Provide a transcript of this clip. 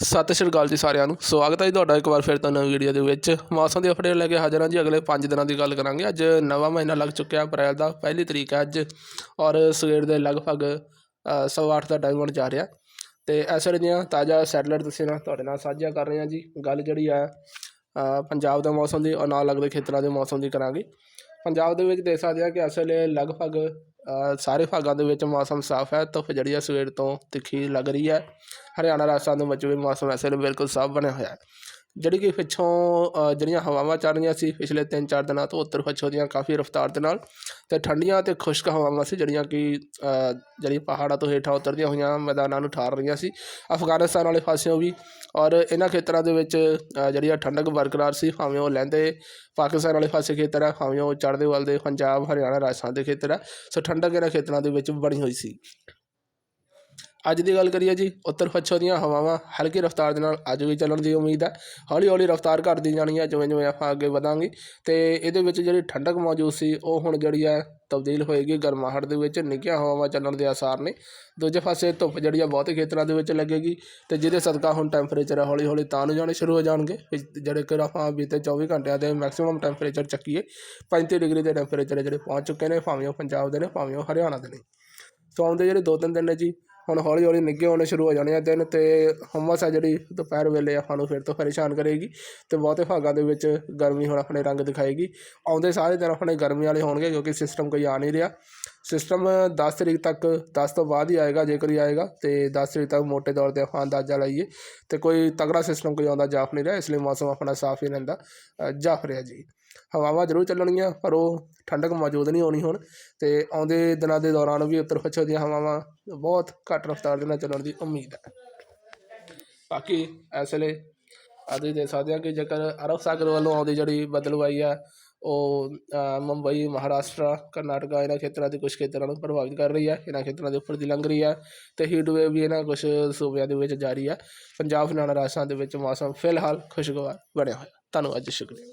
ਸਤਿ ਸ਼੍ਰੀ ਅਕਾਲ ਜੀ ਸਾਰਿਆਂ ਨੂੰ। ਸਵਾਗਤ ਹੈ ਜੀ ਤੁਹਾਡਾ ਇੱਕ ਵਾਰ ਫਿਰ ਤੋਂ ਨਵੀਂ ਵੀਡੀਓ ਦੇ ਵਿੱਚ। ਮੌਸਮ ਦੀ ਅਪਡੇਟ ਲੈ ਕੇ ਹਾਜ਼ਰ ਹਾਂ ਜੀ। ਅਗਲੇ 5 ਦਿਨਾਂ ਦੀ ਗੱਲ ਕਰਾਂਗੇ। ਅੱਜ ਨਵਾਂ ਮਹੀਨਾ ਲੱਗ ਚੁੱਕਿਆ। ਅਪ੍ਰੈਲ ਦਾ ਪਹਿਲੀ ਤਰੀਕ ਹੈ ਅੱਜ। ਔਰ ਸਵੇਰ ਦੇ ਲਗਭਗ ਅ, ਸਵਾ ਅੱਠ ਦਾ ਟਾਈਮ ਹੋਣ ਜਾ ਰਿਹਾ। ਤੇ ਇਸ ਵੇਲੇ ਦੀਆਂ ਤਾਜ਼ਾ ਸੈਟਲਾਈਟ ਤੁਸੀਂ ਨਾਲ ਤੁਹਾਡੇ ਨਾਲ ਸਾਂਝਾ ਕਰ ਰਹੇ ਹਾਂ ਜੀ। ਗੱਲ ਜਿਹੜੀ ਹੈ ਪੰਜਾਬ ਦੇ ਮੌਸਮ ਦੀ ਔਰ ਨਾਲ ਲੱਗਦੇ ਖੇਤਰਾਂ ਦੇ ਮੌਸਮ ਦੀ ਕਰਾਂਗੇ। ਪੰਜਾਬ ਦੇ ਵਿੱਚ ਦੇਖ ਸਕਦੇ ਹਾਂ ਕਿ ਇਸ ਵੇਲੇ ਲਗਭਗ ਸਾਰੇ ਭਾਗਾਂ ਦੇ ਵਿੱਚ ਮੌਸਮ ਸਾਫ਼ ਹੈ, ਧੁੱਪ ਜਿਹੜੀ ਹੈ ਸਵੇਰ ਤੋਂ ਤਿੱਖੀ ਲੱਗ ਰਹੀ ਹੈ। ਹਰਿਆਣਾ, ਰਾਜਸਥਾਨ ਦੇ ਵਿੱਚ ਵੀ ਮੌਸਮ ਇਸ ਵੇਲੇ ਬਿਲਕੁਲ ਸਾਫ਼ ਬਣਿਆ ਹੋਇਆ ਹੈ। ਜਿਹੜੀ ਕਿ ਪਿੱਛੋਂ ਜਿਹੜੀਆਂ ਹਵਾਵਾਂ ਚੱਲ ਰਹੀਆਂ ਸੀ ਪਿਛਲੇ 3-4 ਦਿਨਾਂ ਤੋਂ ਉੱਤਰ ਪੱਛਮ ਦੀਆਂ ਕਾਫੀ ਰਫ਼ਤਾਰ ਦੇ ਨਾਲ ਤੇ ਠੰਡੀਆਂ ਤੇ ਖੁਸ਼ਕ ਹਵਾਵਾਂ ਸੀ ਜਿਹੜੀਆਂ ਕਿ ਜਿਹੜੀ ਪਹਾੜਾਂ ਤੋਂ ਹੇਠਾਂ ਉਤਰਦੀਆਂ ਹੋਈਆਂ ਮੈਦਾਨਾਂ ਨੂੰ ਠਾਰ ਰਹੀਆਂ ਸੀ। ਅਫਗਾਨਿਸਤਾਨ ਵਾਲੇ ਪਾਸਿਓਂ ਵੀ ਔਰ ਇਹਨਾਂ ਖੇਤਰਾਂ ਦੇ ਵਿੱਚ ਜਿਹੜੀ ਆ ਠੰਡਕ ਬਰਕਰਾਰ ਸੀ, ਭਾਵੇਂ ਉਹ ਲਹਿੰਦੇ ਪਾਕਿਸਤਾਨ ਵਾਲੇ ਪਾਸੇ ਖੇਤਰ ਹੈ, ਭਾਵੇਂ ਉਹ ਚੜ੍ਹਦੇ ਵੱਲ ਦੇ ਪੰਜਾਬ, ਹਰਿਆਣਾ, ਰਾਜਸਥਾਨ ਦੇ ਖੇਤਰ ਹੈ, ਸੋ ਠੰਡਕ ਇਹਨਾਂ ਖੇਤਰਾਂ ਦੇ ਵਿੱਚ ਬਣੀ ਹੋਈ ਸੀ। ਅੱਜ ਦੀ ਗੱਲ ਕਰੀਏ ਜੀ, ਉੱਤਰ ਪੱਛਮ ਦੀਆਂ ਹਵਾਵਾਂ ਹਲਕੀ ਰਫ਼ਤਾਰ ਦੇ ਨਾਲ ਅੱਜ ਵੀ ਚੱਲਣ ਦੀ ਉਮੀਦ ਹੈ। ਹੌਲੀ ਹੌਲੀ ਰਫ਼ਤਾਰ ਘਟਦੀ ਜਾਣੀ ਹੈ ਜਿਵੇਂ ਜਿਵੇਂ ਆਪਾਂ ਅੱਗੇ ਵਧਾਂਗੇ। ਤੇ ਇਹਦੇ ਵਿੱਚ ਜਿਹੜੀ ਠੰਡਕ ਮੌਜੂਦ ਸੀ, ਉਹ ਹੁਣ ਜਿਹੜੀ ਹੈ ਤਬਦੀਲ ਹੋਏਗੀ। ਗਰਮਾਹਟ ਦੇ ਵਿੱਚ ਨਿੱਘੀਆਂ ਹਵਾਵਾਂ ਚੱਲਣ ਦੇ ਆਸਾਰ ਨੇ। ਦੂਜੇ ਪਾਸੇ ਧੁੱਪ ਜਿਹੜੀ ਆ ਬਹੁਤੇ ਖੇਤਰਾਂ ਦੇ ਵਿੱਚ ਲੱਗੇਗੀ ਤੇ ਜਿਹਦੇ ਸਦਕਾ ਹੁਣ ਟੈਂਪਰੇਚਰ ਹੌਲੀ ਹੌਲੀ ਤਾਂ ਨੂੰ ਜਾਣੇ ਸ਼ੁਰੂ ਹੋ ਜਾਣਗੇ। ਜਿਹੜੇ ਕਿ ਆਪਾਂ ਬੀਤੇ 24 ਘੰਟਿਆਂ ਦੇ ਮੈਕਸਿਮਮ ਟੈਂਪਰੇਚਰ ਚੱਕੀਏ 35 ਡਿਗਰੀ ਦੇ ਟੈਂਪਰੇਚਰ ਜਿਹੜੇ ਪਹੁੰਚ ਚੁੱਕੇ ਨੇ, ਭਾਵੇਂ ਉਹ ਪੰਜਾਬ ਦੇ ਨੇ, ਭਾਵੇਂ ਉਹ ਹਰਿਆਣਾ ਦੇ ਨੇ। ਸੋ ਆਉਂਦੇ ਜਿਹੜੇ ਦੋ ਤਿੰਨ ਦਿਨ ਨੇ ਜੀ ਹੁਣ ਹੌਲੀ ਹੌਲੀ ਨਿੱਘੇ ਹੋਣੇ ਸ਼ੁਰੂ ਹੋ ਜਾਣੇ ਆ ਦਿਨ ਅਤੇ ਹੁਮਸ ਆ ਜਿਹੜੀ ਦੁਪਹਿਰ ਵੇਲੇ ਆਪਾਂ ਨੂੰ ਫਿਰ ਤੋਂ ਪਰੇਸ਼ਾਨ ਕਰੇਗੀ ਅਤੇ ਬਹੁਤੇ ਭਾਗਾਂ ਦੇ ਵਿੱਚ ਗਰਮੀ ਹੁਣ ਆਪਣੇ ਰੰਗ ਦਿਖਾਏਗੀ। ਆਉਂਦੇ ਸਾਰੇ ਦਿਨ ਆਪਣੇ ਗਰਮੀ ਵਾਲੇ ਹੋਣਗੇ ਕਿਉਂਕਿ ਸਿਸਟਮ ਕੋਈ ਆ ਨਹੀਂ ਰਿਹਾ। ਸਿਸਟਮ 10 ਤਰੀਕ ਤੱਕ 10 ਤੋਂ ਬਾਅਦ ਹੀ ਆਏਗਾ, ਜੇਕਰ ਹੀ ਆਏਗਾ ਤੇ 10 ਤਰੀਕ ਤੱਕ ਮੋٹے ਤੌਰ ਤੇ ਆਪਾਂ ਅੰਦਾਜ਼ਾ ਲਾਈਏ ਤੇ ਕੋਈ ਤਗੜਾ ਸਿਸਟਮ ਕੋਈ ਆਉਂਦਾ ਜਾਫ ਨਹੀਂ ਰਿਹਾ, ਇਸ ਲਈ ਮੌਸਮ ਆਪਣਾ ਸਾਫ਼ ਹੀ ਰਹਿੰਦਾ। ਜਾਫ ਰਿਹਾ ਜੀ। ਹਵਾਵਾਂ ਜ਼ਰੂਰ ਚੱਲਣਗੀਆਂ, ਪਰ ਉਹ ਠੰਡਕ ਮੌਜੂਦ ਨਹੀਂ ਹੋਣੀ ਹੁਣ ਅਤੇ ਆਉਂਦੇ ਦਿਨਾਂ ਦੇ ਦੌਰਾਨ ਵੀ ਉੱਤਰ ਪੱਛਮ ਦੀਆਂ ਹਵਾਵਾਂ ਬਹੁਤ ਘੱਟ ਰਫ਼ਤਾਰ ਦੇ ਨਾਲ ਚੱਲਣ ਦੀ ਉਮੀਦ ਹੈ। ਬਾਕੀ ਇਸ ਵੇਲੇ ਅਸੀਂ ਦੇਖ ਸਕਦੇ ਹਾਂ ਕਿ ਜੇਕਰ ਅਰਬ ਸਾਗਰ ਵੱਲੋਂ ਆਉਂਦੀ ਜਿਹੜੀ ਬਦਲਵਾਈ ਆ, ਉਹ ਮੁੰਬਈ, ਮਹਾਰਾਸ਼ਟਰ, ਕਰਨਾਟਕਾ ਇਹਨਾਂ ਖੇਤਰਾਂ ਦੇ ਕੁਝ ਖੇਤਰਾਂ ਨੂੰ ਪ੍ਰਭਾਵਿਤ ਕਰ ਰਹੀ ਹੈ ਇਹਨਾਂ ਖੇਤਰਾਂ ਦੇ ਉੱਪਰ ਦੀ ਲੰਘ ਰਹੀ ਹੈ ਤੇ ਹੀਟ ਵੇਵ ਵੀ ਇਹਨਾਂ ਕੁਝ ਸੂਬਿਆਂ ਦੇ ਵਿੱਚ ਜਾਰੀ ਹੈ ਪੰਜਾਬ ਹਰਿਆਣਾ ਰਾਜਸਥਾਨ ਦੇ ਵਿੱਚ ਮੌਸਮ ਫਿਲਹਾਲ ਖੁਸ਼ਗਵਾਰ ਬਣਿਆ ਹੋਇਆ। ਧੰਨਵਾਦ ਜੀ, ਸ਼ੁਕਰੀਆ।